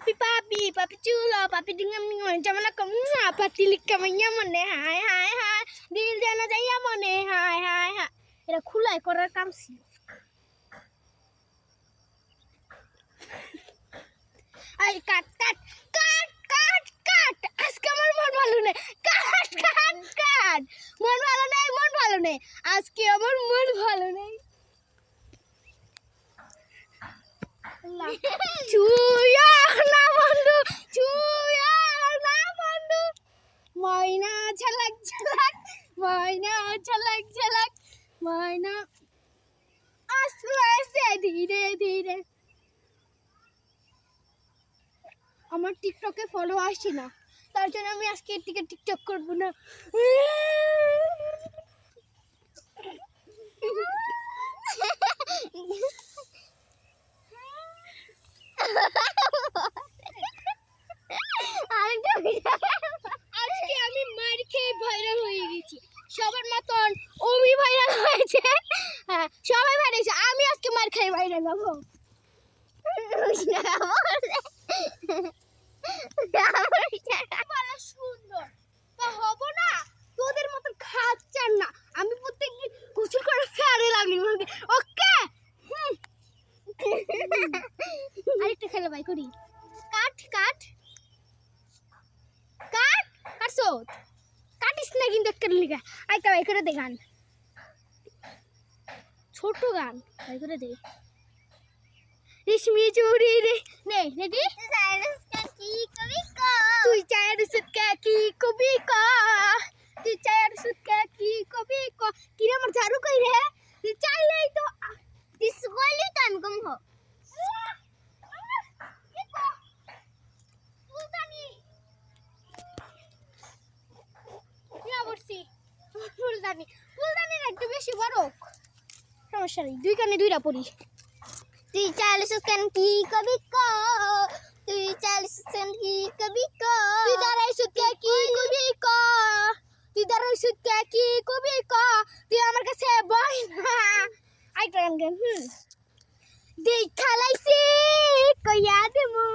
papi papi papi chulo papi dengan dengan zaman aku mua papi lika manya mone? হাই হাই হাই দিল জানা যাইয়া মনে হাই হাই হাই এটা খোলাই করার কাম ছিল আই কাট কাট কাট কাট কাট আজকে আমার মন ভালো নেই কাট কাট কাট মন ভালো নেই মন ভালো নেই আজকে আমার মন ভালো নেই ছুঁয়া না বন্ধু ছুঁয়া না বন্ধু ময়না ঝলক ঝলক ময়না, ঝলক ঝলক, ময়না। আস্তে আস্তে ধীরে ধীরে। আমার টিকটকে ফলো আসছে না। তার জন্য আমি আজকে এর থেকে টিকটক করব না। আজকে সুন্দর। তা হব না? তোদের মতন খাচ্চার না। আমি প্রত্যেকদিন গোসল করে ফেয়ারে লাগলি ওকে? আরেকটা খেলা ভাই করি। কাট কাট। কাট? কাটছো কাটিস না কিন্তু একটা লিগা। আইতা ভাই করে দে গান। ছোট গান। ভাই করে দে। রেশমি চুরি রে নে রেডি তুই চায়ের সুত কে কি কবি ক তুই চায়ের সুত কে কি কবি ক কি রে আমার ঝাড়ু কই রে তুই চাইলেই তো তুই সকলে তো আমি কম হো ফুলদানি ফুলদানির একটু বেশি বড় সমস্যা নেই দুই কানে দুইটা পড়ি তুই চালিস কেন কি কবি ক তুই চালিস কেন কি কবি ক তুই দাঁড়াই সুতকে কি কবি ক তুই দাঁড়াই সুতকে কি কবি ক তুই আমার কাছে বই না আইটা গান গান হুম দেখা লাইছি কইয়া দেমু